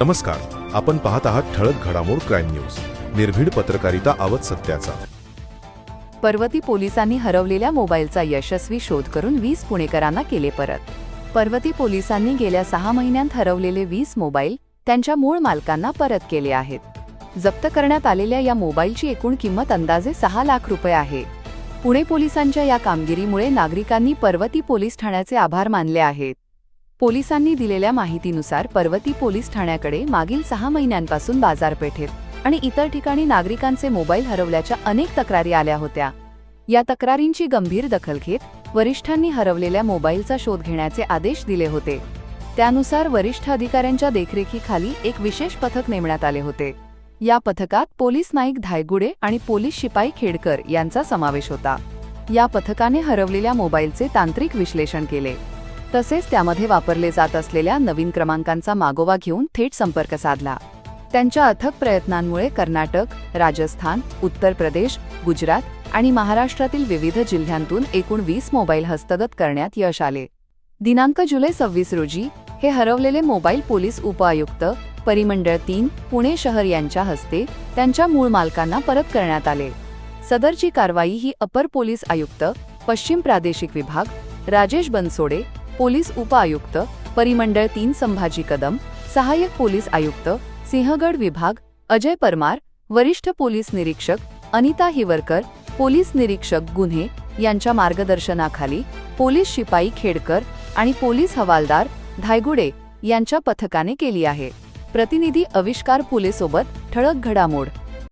नमस्कार. आपण पाहत आहात ठळक घडामोड क्राईम न्यूज. निर्भीड पत्रकारिता आवत सत्याचा. पर्वती पोलिसांनी हरवलेल्या मोबाईलचा यशस्वी शोध करून वीस पुणेकरांना केले परत. पर्वती पोलिसांनी गेल्या सहा महिन्यांत हरवलेले वीस मोबाईल त्यांच्या मूळ मालकांना परत केले आहेत. जप्त करण्यात आलेल्या या मोबाईलची एकूण किंमत अंदाजे सहा लाख रुपये आहे. पुणे पोलिसांच्या या कामगिरीमुळे नागरिकांनी पर्वती पोलीस ठाण्याचे आभार मानले आहेत. पोलिसांनी दिलेल्या माहितीनुसार पर्वती पोलीस ठाण्याकडे मागील सहा महिन्यांपासून बाजारपेठेत आणि इतर ठिकाणी नागरिकांचे मोबाईल हरवल्याच्या अनेक तक्रारी आल्या होत्या. या तक्रारींची गंभीर दखल घेत वरिष्ठांनी हरवलेल्या मोबाईलचा शोध घेण्याचे आदेश दिले होते. त्यानुसार वरिष्ठ अधिकाऱ्यांच्या देखरेखीखाली एक विशेष पथक नेमण्यात आले होते. या पथकात पोलीस नाईक धायगुडे आणि पोलीस शिपाई खेडकर यांचा समावेश होता. या पथकाने हरवलेल्या मोबाईलचे तांत्रिक विश्लेषण केले. तसेच त्यामध्ये वापरले जात असलेल्या नवीन क्रमांकांचा मागोवा घेऊन थेट संपर्क साधला. त्यांच्या अथक प्रयत्नांमुळे कर्नाटक राजस्थान उत्तर प्रदेश गुजरात आणि महाराष्ट्रातील विविध जिल्ह्यांतून एकूण वीस मोबाईल हस्तगत करण्यात यश आले. दिनांक जुलै सव्वीस रोजी हे हरवलेले मोबाईल पोलीस उपआयुक्त परिमंडळ तीन पुणे शहर यांच्या हस्ते त्यांच्या मूळ मालकांना परत करण्यात आले. सदरची कारवाई ही अपर पोलीस आयुक्त पश्चिम प्रादेशिक विभाग राजेश बनसोडे पोलीस उपआयुक्त परिमंडळ तीन संभाजी कदम सहाय्यक पोलीस आयुक्त सिंहगड विभाग अजय परमार वरिष्ठ पोलीस निरीक्षक अनिता हिवरकर पोलीस निरीक्षक गुन्हे यांच्या मार्गदर्शनाखाली पोलीस शिपाई खेडकर आणि पोलीस हवालदार धायगुडे यांच्या पथकाने केली आहे. प्रतिनिधी अविष्कार पुलेसोबत ठळक घडामोड.